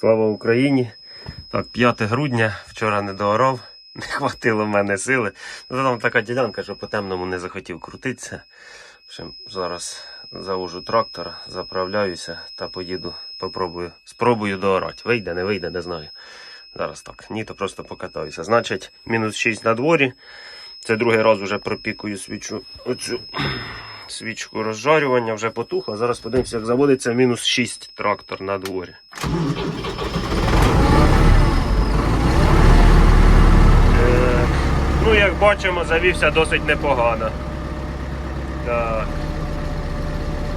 Слава Україні! Так, 5 грудня, вчора не доорав, не хватило в мене сили. Ну, там така ділянка, що по темному не захотів крутитися. В общем, зараз завожу трактор, заправляюся та поїду, попробую, спробую доорати. Вийде, не вийде, не знаю. Зараз так. Ні, то просто покатаюся. Значить, мінус 6 на дворі. Це другий раз вже пропікую свічу. Оцю свічку розжарювання, вже потухло. Зараз подивимося, як заводиться мінус 6 трактор на дворі. Е, Ну, як бачимо, завівся досить непогано. Так.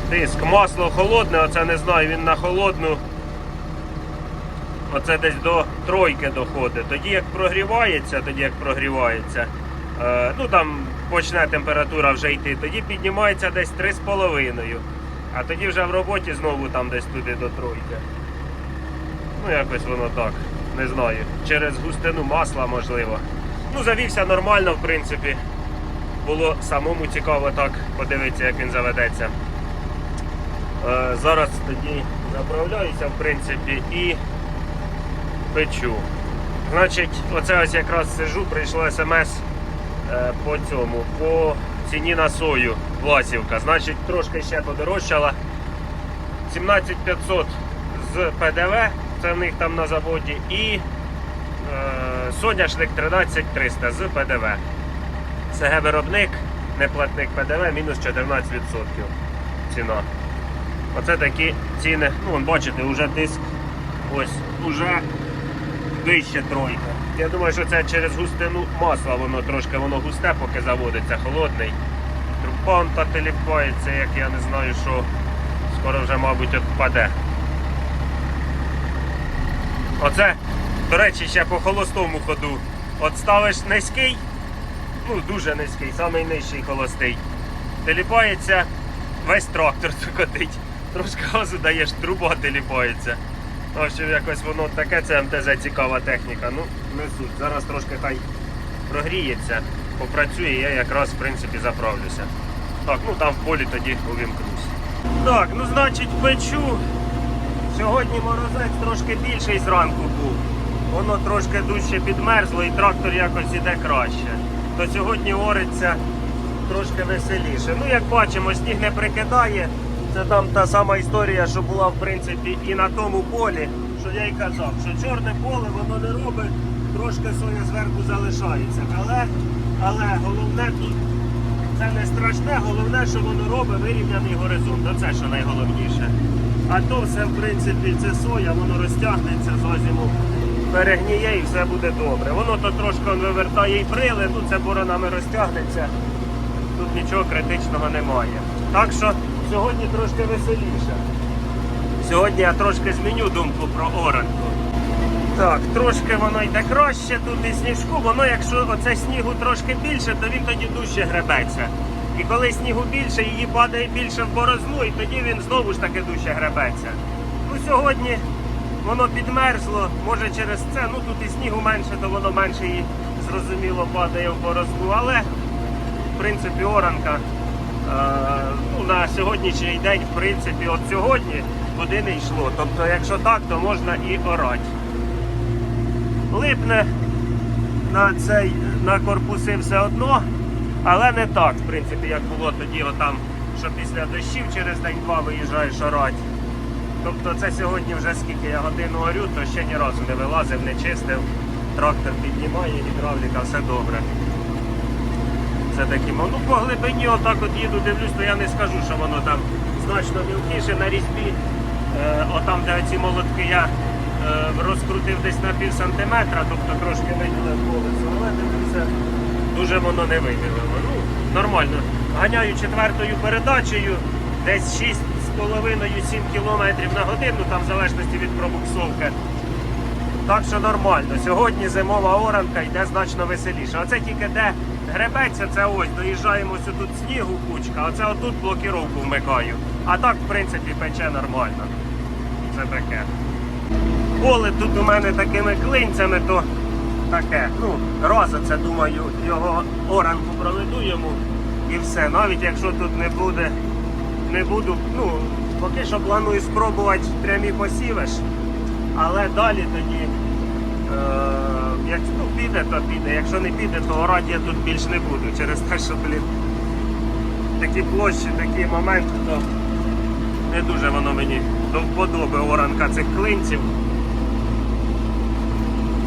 Тиск, масло холодне, оце не знаю, він на холодну. Оце десь до тройки доходить. Тоді як прогрівається, тоді як прогрівається, е, ну там почне температура вже йти, тоді піднімається десь 3,5. А тоді вже в роботі знову там десь туди до тройки. Ну, якось воно так. Не знаю. Через густину масла можливо. Ну, завівся нормально, в принципі. Було самому цікаво так подивитися, як він заведеться. Е, зараз тоді заправляюся, в принципі, і печу. Значить, оце ось якраз сижу, прийшло смс е, по цьому, по ціні на сою Власівка. Значить, трошки ще подорожчала. 17500 з ПДВ, це в них там на заводі, і е, соняшник 13300 з ПДВ. СГ виробник, неплатник ПДВ, мінус 14% ціна. Оце такі ціни. Ну, вон, бачите, вже тиск ось уже вище тройка. Я думаю, що це через густину масла, воно трошки воно густе, поки заводиться, холодний. Труба он та теліпається, як я не знаю, що скоро вже, мабуть, відпаде. Оце, до речі, ще по холостому ходу. От ставиш низький, ну дуже низький, самий нижчий холостий. Теліпається, весь трактор цукотить. Трошки газу даєш, труба теліпається. В общем, якось воно таке, це МТЗ цікава техніка. Ну, не суть. Зараз трошки хай прогріється, попрацює, я якраз в принципі заправлюся. Так, ну там в полі тоді увімкнусь. Так, ну значить печу. Сьогодні морозець трошки більший зранку був. Воно трошки дужче підмерзло і трактор якось іде краще. То сьогодні ориться трошки веселіше. Ну, як бачимо, сніг не прикидає. Це там та сама історія, що була в принципі і на тому полі, що я й казав, що чорне поле воно не робить, трошки соня зверху залишається. Але, але головне тут це не страшне, головне, що воно робить вирівняний горизонт. Оце що найголовніше. А то все, в принципі, це соя, воно розтягнеться за зиму, перегніє і все буде добре. Воно то трошки вивертає і брили, ну це боронами розтягнеться. Тут нічого критичного немає. Так що сьогодні трошки веселіше. Сьогодні я трошки зміню думку про оранку. Так, трошки воно йде краще, тут і сніжку, воно якщо оце снігу трошки більше, то він тоді дужче гребеться. І коли снігу більше, її падає більше в борозну, і тоді він знову ж таки дужче гребеться. Ну сьогодні воно підмерзло, може через це, ну тут і снігу менше, то воно менше її зрозуміло падає в борозну, але в принципі оранка е, ну, на сьогоднішній день, в принципі, от сьогодні туди не йшло. Тобто, якщо так, то можна і орати липне на цей на корпуси все одно, але не так, в принципі, як було тоді, отам, що після дощів через день-два виїжджаєш орати. Тобто це сьогодні вже скільки я годину орю, то ще ні разу не вилазив, не чистив. Трактор піднімає, гідравліка, все добре. Це такі, ну по глибині отак от їду, дивлюсь, то я не скажу, що воно там значно мілкіше на різьбі. Е, отам, де ці молотки я е, розкрутив десь на пів сантиметра, тобто трошки виділив колесо, але дивлюся, дуже воно не виділило. Ну, нормально. Ганяю четвертою передачею, десь 6,5-7 км на годину, там в залежності від пробуксовки. Так що нормально. Сьогодні зимова оранка йде значно веселіше. Оце тільки де гребеться, це ось, доїжджаємо ось тут снігу кучка, оце отут блокіровку вмикаю. А так, в принципі, пече нормально. Це таке. Поле тут у мене такими клинцями, то таке. Ну, раз це думаю, його оранку проведу і все. Навіть якщо тут не буде, не буду, ну, поки що планую спробувати прямі посівиш. Але далі тоді, е, як ну, піде, то піде. Якщо не піде, то орати я тут більш не буду. Через те, що, блін, такі площі, такі моменти, то не дуже воно мені до вподоби оранка цих клинців.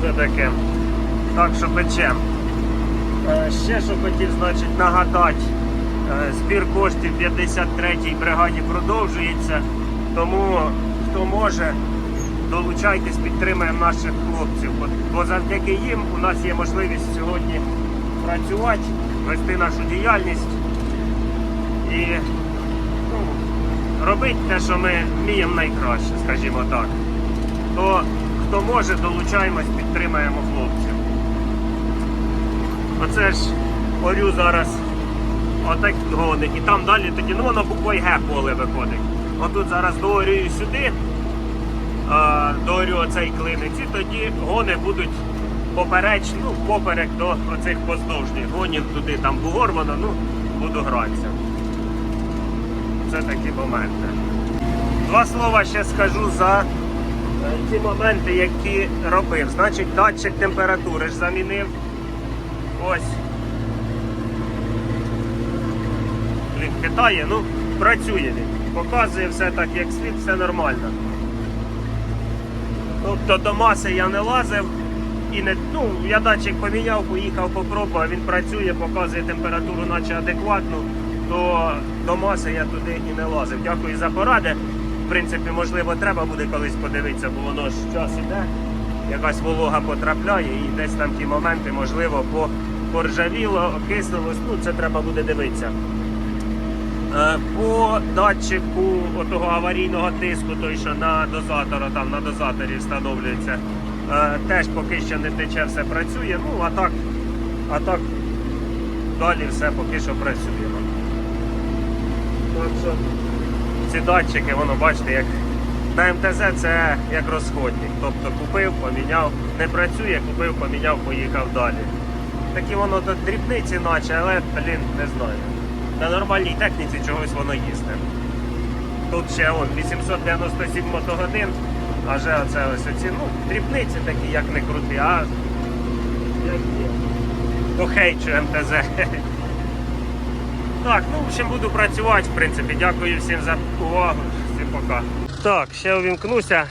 Це таке. Так що печем. Е, Ще що хотів значить, нагадати, збір коштів 53-й бригаді продовжується. Тому хто може, долучайтесь, підтримаємо наших хлопців. Бо- Бо завдяки їм у нас є можливість сьогодні працювати, вести нашу діяльність і ну, робити те, що ми вміємо найкраще, скажімо так. То хто може, долучаємось, підтримаємо хлопців. Оце ж орю зараз отак гони. І там далі тоді, ну воно буквою Г поле виходить. Отут зараз доорюю сюди, доорю оцей клинець, і тоді гони будуть попереч, ну, поперек до оцих поздовжніх гонів туди, там бугор ну, буду гратися. Це такі моменти. Два слова ще скажу за е, ті моменти, які робив. Значить, датчик температури ж замінив. Ось. Блін, хитає, ну, працює він. Показує все так, як слід, все нормально. Тобто до маси я не лазив і не. Ну, я датчик поміняв, поїхав попробував, він працює, показує температуру, наче адекватну, то до маси я туди і не лазив. Дякую за поради. В принципі, можливо, треба буде колись подивитися, бо воно ж час іде якась волога потрапляє і десь там ті моменти, можливо, по, поржавіло, окислилось, ну це треба буде дивитися. Е, По датчику отого аварійного тиску, той, що на дозатора, там на дозаторі встановлюється, е, теж поки що не тече, все працює. Ну, а так, а так далі все поки що працює. Ці датчики, воно бачите, як на МТЗ це як розходник. Тобто купив, поміняв, не працює, купив, поміняв, поїхав далі. Такі воно тут дрібниці, наче, але, блін, не знаю. На нормальній техніці чогось воно їсти. Тут ще он 897 мотогодин, а вже оце ось оці, ну, дрібниці такі, як не крути, а як є. Похейчу МТЗ. Так, ну в общем буду працювати, в принципі. Дякую всім за увагу. Всім пока. Так, ще увімкнуся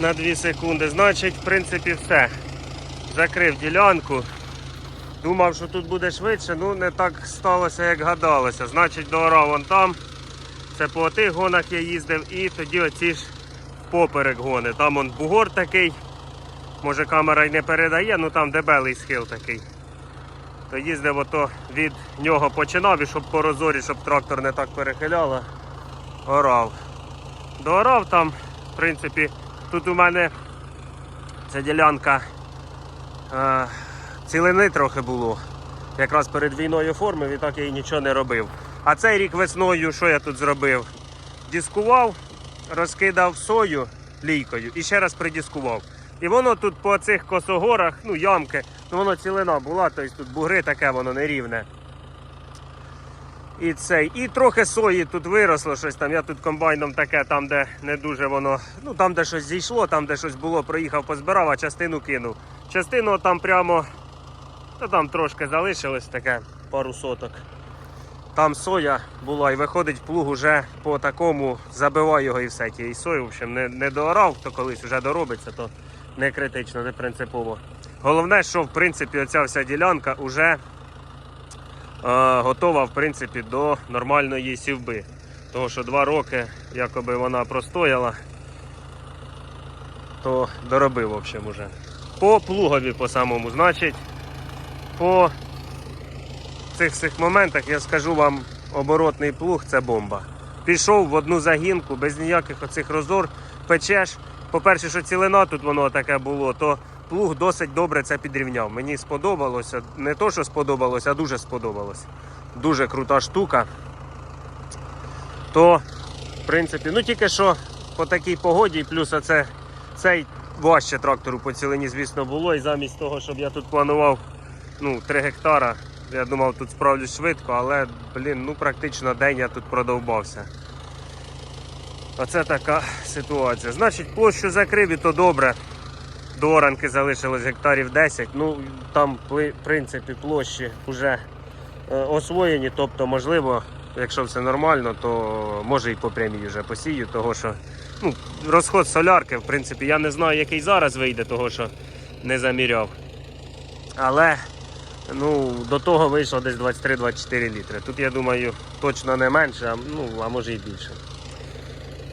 на 2 секунди. Значить, в принципі, все. Закрив ділянку. Думав, що тут буде швидше, ну не так сталося, як гадалося. Значить, доорав вон там. Це по тих гонах я їздив і тоді оці ж поперек гони. Там он бугор такий. Може камера й не передає, ну там дебелий схил такий. То їздив ото від нього починав і щоб по розорі, щоб трактор не так перехиляло, орав. Доорав там, в принципі, тут у мене ця ділянка е, цілини трохи було. Якраз перед війною оформив і так я і нічого не робив. А цей рік весною, що я тут зробив? Дискував, розкидав сою лійкою і ще раз придіскував. І воно тут по цих косогорах, ну ямки, ну воно цілина була, тобто тут бугри таке, воно нерівне. І цей. І трохи сої тут виросло щось там. Я тут комбайном таке, там, де не дуже воно, ну там, де щось зійшло, там, де щось було, проїхав, позбирав, а частину кинув. Частину там прямо, та там трошки залишилось таке, пару соток. Там соя була і виходить плуг уже по такому, забивай його і все. Тієї сої, в общем, не, не доорав, то колись вже доробиться, то не критично, не принципово. Головне, що в принципі оця вся ділянка вже е, готова в принципі, до нормальної сівби. Тому що два роки якоби вона простояла, то доробив в общем, уже. По плугові по самому, значить, по цих всіх моментах я скажу вам, оборотний плуг це бомба. Пішов в одну загінку без ніяких оцих розор, печеш. По-перше, що цілина тут воно таке було, то плуг досить добре це підрівняв. Мені сподобалося. Не то, що сподобалося, а дуже сподобалось. Дуже крута штука. То, в принципі, ну тільки що по такій погоді, плюс оце, цей важче трактору по цілині, звісно, було. І замість того, щоб я тут планував ну, 3 гектара, я думав, тут справлюсь швидко, але, блін, ну практично день я тут продовбався. Оце така ситуація. Значить, площу закрив і то добре. До оранки залишилось гектарів 10. Ну, там, в принципі, площі вже е, освоєні. Тобто, можливо, якщо все нормально, то може і по прямій вже посію, того що ну, розход солярки, в принципі, я не знаю, який зараз вийде, того що не заміряв. Але ну, до того вийшло десь 23-24 літри. Тут, я думаю, точно не менше, а, ну, а може і більше.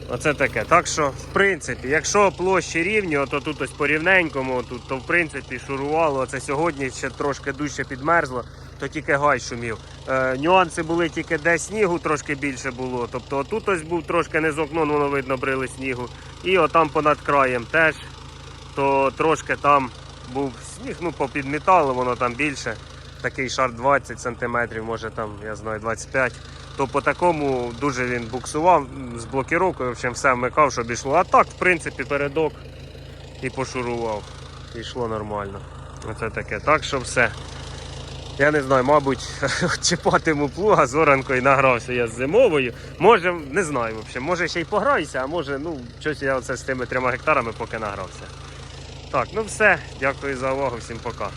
Оце таке. Так що, в принципі, якщо площі рівні, то тут ось по рівненькому, тут, то в принципі шурувало. Це сьогодні ще трошки дужче підмерзло, то тільки гай шумів. Е, нюанси були тільки де снігу трошки більше було. Тобто отут ось був трошки не з окном, воно видно брили снігу. І отам понад краєм теж, то трошки там був сніг, ну попідмітало, воно там більше. Такий шар 20 см, може там, я знаю, 25 то по такому дуже він буксував з блокіровкою, в общем, все вмикав, щоб ішло. А так, в принципі, передок і пошурував. І йшло нормально. Оце таке. Так що все. Я не знаю, мабуть, чіпатиму плуга з оранкою награвся я з зимовою. Може, не знаю, взагалі, може ще й пограюся, а може, ну, щось я оце з тими трьома гектарами поки награвся. Так, ну все. Дякую за увагу, всім пока.